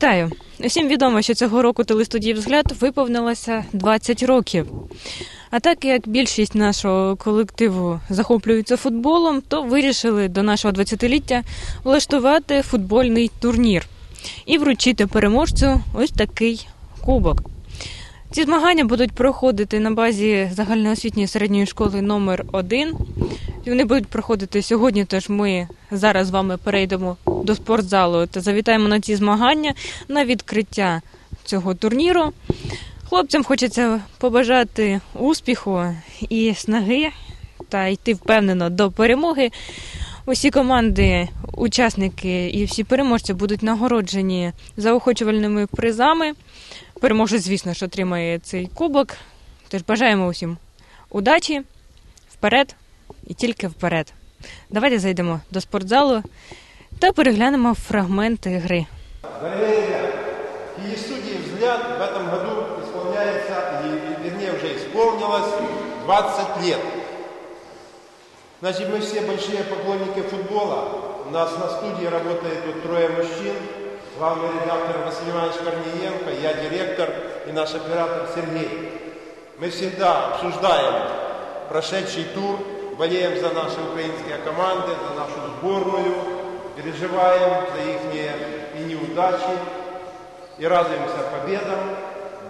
Вітаю! Усім відомо, що цього року телестудії взгляд виповнилося 20 років. А так як більшість нашого колективу захоплюється футболом, то вирішили до нашого 20-ліття влаштувати футбольний турнір і вручити переможцю ось такий кубок. Ці змагання будуть проходити на базі загальноосвітньої середньої школи номер 1 вони будуть проходити сьогодні. Тож ми зараз з вами перейдемо до спортзалу та завітаємо на ці змагання на відкриття цього турніру. Хлопцям хочеться побажати успіху і снаги та йти впевнено до перемоги. Усі команди, учасники і всі переможці будуть нагороджені заохочувальними призами. Переможець, звісно ж, отримає цей кубок. Тож бажаємо усім удачі, вперед і тільки вперед. Давайте зайдемо до спортзалу та переглянемо фрагменти гри. Дорогие ребята, телестудии «Взгляд» в этом году исполняется, или, вернее, уже исполнилось 20 лет. Значит, мы все большие поклонники футбола. У нас на студии работает вот трое мужчин. Главный редактор Василий Иванович Корниенко, я директор и наш оператор Сергей. Мы всегда обсуждаем прошедший тур, болеем за наши украинские команды, за нашу сборную, переживаем за их и неудачи и радуемся победам.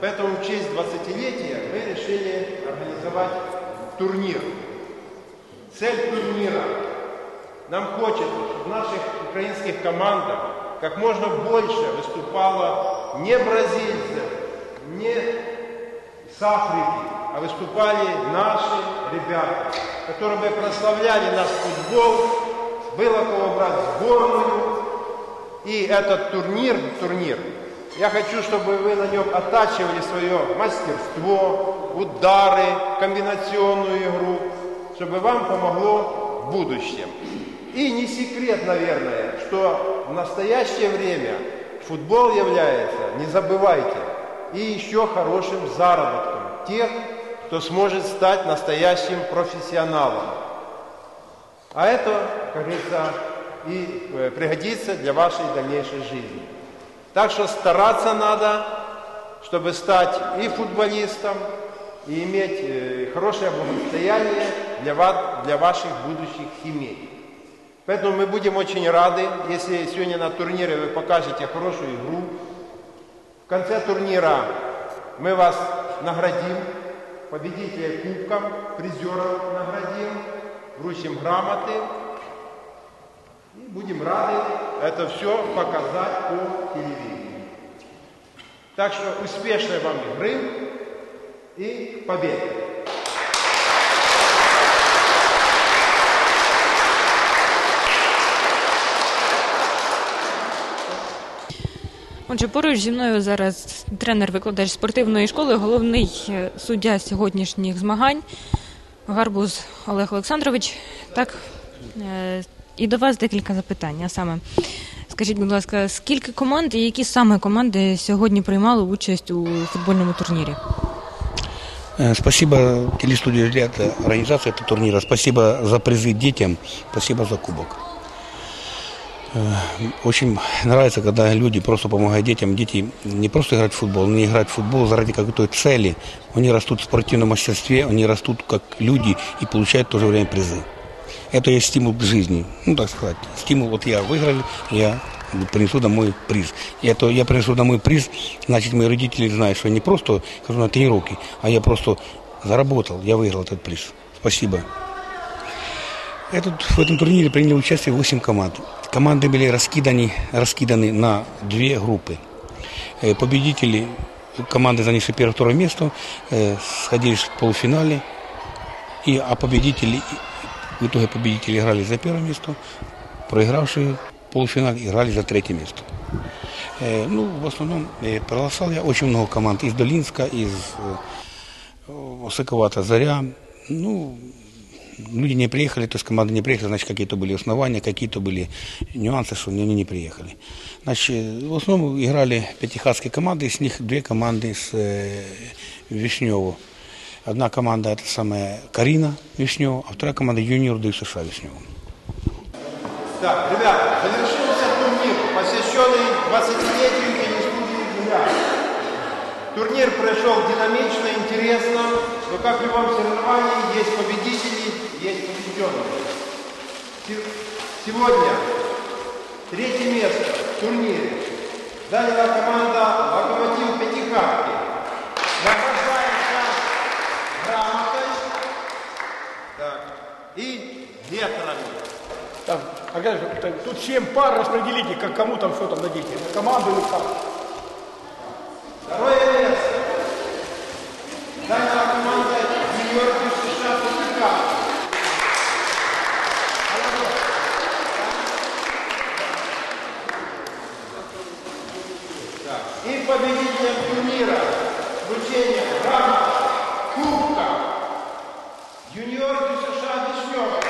Поэтому в честь 20-летия мы решили организовать турнир. Цель турнира. Нам хочется, чтобы в наших украинских командах как можно больше выступало не бразильцев, не с Африки, а выступали наши ребята, которые бы прославляли наш футбол, было кого брать сборную. И этот турнир, турнир, я хочу, чтобы вы на нем оттачивали свое мастерство, удары, комбинационную игру, чтобы вам помогло в будущем. И не секрет, наверное, что в настоящее время футбол является, не забывайте, и еще хорошим заработком тех, кто сможет стать настоящим профессионалом. А это, как говорится, и э, пригодится для вашей дальнейшей жизни. Так что стараться надо, чтобы стать и футболистом, и иметь э, хорошее благосостояние для, вас, для ваших будущих семей. Поэтому мы будем очень рады, если сегодня на турнире вы покажете хорошую игру. В конце турнира мы вас наградим, победителя кубком, призеров наградим, вручим грамоты. И будем рады это все показать по телевидению. Так что успешной вам игры и победы! Отже, поруч зі мною зараз тренер-викладач спортивної школи, головний е, суддя сьогоднішніх змагань Гарбуз Олег Олександрович. Так, е, і до вас декілька запитань. А саме, скажіть, будь ласка, скільки команд і які саме команди сьогодні приймали участь у футбольному турнірі? Э, Спасибо телестудии «Взгляд» организации этого турнира. Спасибо за призы детям. Спасибо за кубок. Э, Очень нравится, когда люди просто помогают детям. Дети не просто играют в футбол, они играют в футбол заради какой-то цели. Они растут в спортивном мастерстве, они растут как люди и получают в то же время призы. Это есть стимул к жизни. Ну, так сказать, стимул. Вот я выиграл, я принесу домой приз. И это я принесу домой приз, значит, мои родители знают, что я не просто хожу на тренировки, а я просто заработал, я выиграл этот приз. Спасибо. Этот, в этом турнире приняли участие 8 команд. Команды были раскиданы, раскиданы на две группы. Э, Победители, команды, занявшие первое второе место, э, сходились в полуфинале. И, а победители, в итоге победители играли за первое место, проигравшие полуфинале играли за третье место. Э, ну, в основном проголосовал я очень много команд из Долинска, из Осыковата, Заря. Ну, люди не приехали, то есть команды не приехали, значит, какие-то были основания, какие-то были нюансы, что они не приехали. Значит, в основном играли пятихатские команды, из них две команды с э, Вишнево. Одна команда это самая Карина Вишнева, а вторая команда юниор ДЮСШ Вишнева. Так, ребята, завершился турнир, посвященный 20-летию Турнир прошел динамично, интересно, но как в любом соревновании есть победители, есть побежденные. Се- Сегодня третье место в турнире заняла команда «Локомотив Пятихатки». Награждается грамотой так, и ветрами. Там, же, там, тут 7 пар распределите, как кому там что там дадите. На команду или как. Второе место заняла команда Нью-Йорк США Пятихатки. Так, И победителем турнира с вручением грамота, кубка, юниорки США Вишнева.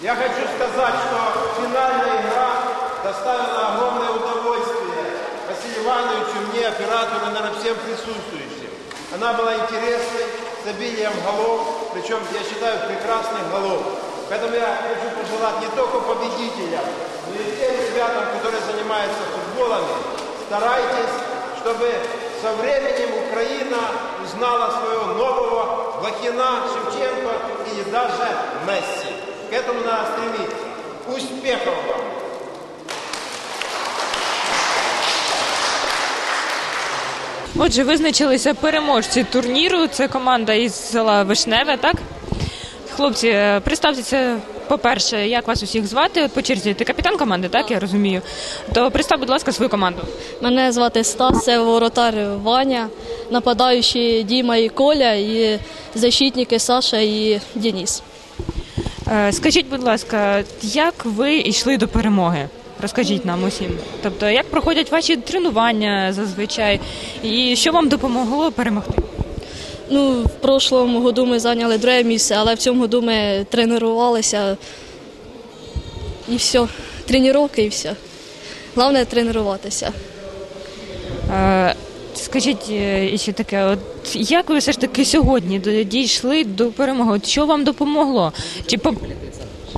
Я хочу сказать, что финальная игра доставила огромное удовольствие Василию Ивановичу, мне, оператору, наверное, всем присутствующим. Она была интересной, с обилием голов, причем, я считаю, прекрасных голов. Поэтому я хочу пожелать не только победителям, но и тем ребятам, которые занимаются футболами, старайтесь, чтобы со временем Украина узнала своего нового Блохина, Шевченко или даже Месси. К этому надо стремиться. Успехов вам! Отже, визначилися переможці турніру. Це команда із села Вишневе, так? Хлопці, е, представтеся, по-перше, як вас усіх звати? От по черзі, ти капітан команди, так я розумію. То представ, будь ласка, свою команду. Мене звати Стас, це воротар Ваня, нападаючі Діма і Коля, і защитники Саша і Денис. Е, Скажіть, будь ласка, як ви йшли до перемоги? Розкажіть нам усім. Тобто, як проходять ваші тренування зазвичай, і що вам допомогло перемогти? Ну, в прошлому году ми зайняли друге місце, але в цьому году ми тренувалися і все. Тренування і все. Головне тренуватися. Е, Скажіть е, ще таке, от як ви все ж таки сьогодні дійшли до перемоги? От що вам допомогло? Чи пом-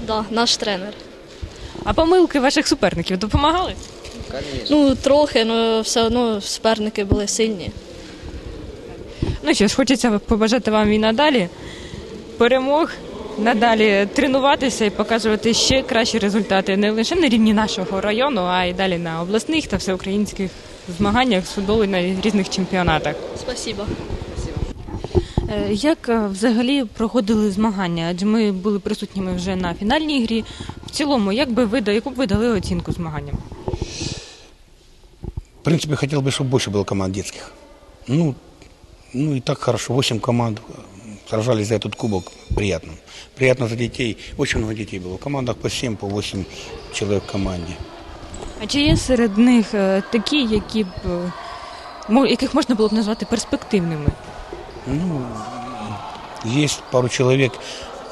Да, наш тренер. А помилки ваших суперників допомагали? Ну, трохи, але все одно суперники були сильні. Ну що ж, хочеться побажати вам і надалі перемог, надалі тренуватися і показувати ще кращі результати не лише на рівні нашого району, а й далі на обласних та всеукраїнських змаганнях з футболу на різних чемпіонатах. Спасибо. Е, Як е, взагалі проходили змагання? Адже ми були присутніми вже на фінальній грі. В цілому, як би ви да- яку б ви дали оцінку змаганням? В принципе, хотел бы, чтобы больше было команд детских. Ну, ну и так хорошо. Восемь команд э, сражались за этот кубок. Приятно. Приятно за детей. Очень много детей было. В командах по 7, по 8 человек в команде. А чи є серед них е, такі, які б е, мо- яких можна було б назвати перспективними? Ну, есть пару человек,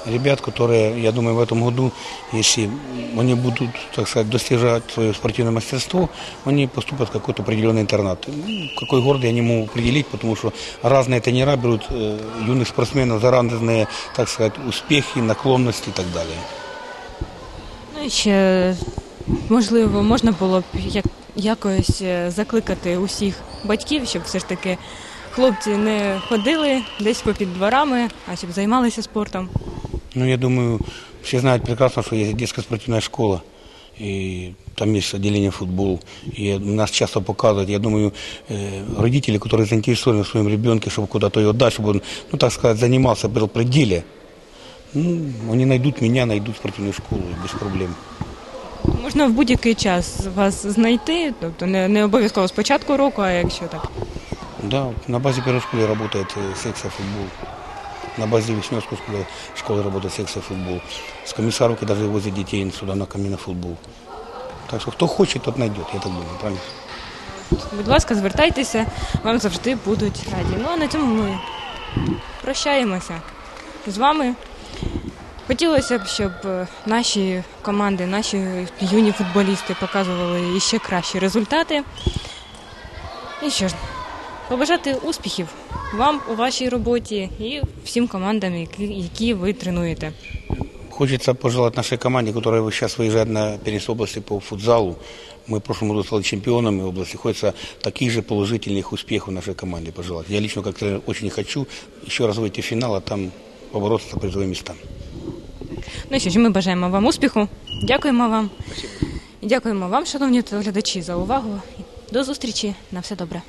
ребят, которые, я думаю, в этом году, если они будут, так сказать, достижать свое спортивное мастерство, они поступят в какой-то определенный интернат. Ну, какой город я не могу определить, потому что разные тренера берут э, юных спортсменов за разные, так сказать, успехи, наклонности и так далее. Ну і ще можливо можна було б як, якось е, закликати усіх батьків, щоб все ж таки хлопці не ходили десь попід дворами, а щоб займалися спортом. Ну, я думаю, все знают прекрасно, что есть детская спортивная школа, и там есть отделение футбол, и нас часто показывают. Я думаю, э, родители, которые заинтересованы в своем ребенке, чтобы куда-то его дать, чтобы он, ну, так сказать, занимался, был в пределе, ну, они найдут меня, найдут спортивную школу без проблем. Можна в будь-який час вас знайти, тобто не, не обов'язково з початку року, а якщо так. Да, на базе первой школы работает э, секция футбол. На базе Вишневской школы работает секция футбол. С комиссаровки даже возят детей сюда на камин футбол. Так что кто хочет, тот найдет, я так думаю, правильно? Будь ласка, звертайтеся, вам завжди будуть раді. Ну а на цьому ми прощаємося з вами. Хотілося б, щоб е, наші команди, наші юні футболісти показували іще кращі результати. І що ж, побажати успіхів вам у вашій роботі і всім командам, які, які ви тренуєте. Хочется пожелать нашей команде, которая сейчас выезжает на первенство области по футзалу. Мы в прошлом году стали чемпионами области. Хочется таких же положительных успехов нашей команде пожелать. Я лично как тренер очень хочу еще раз выйти в финал, а там побороться за призовые места. Ну що ж, ми бажаємо вам успіху. Дякуємо вам. І дякуємо вам, шановні телеглядачі, за увагу. До зустрічі. На все добре.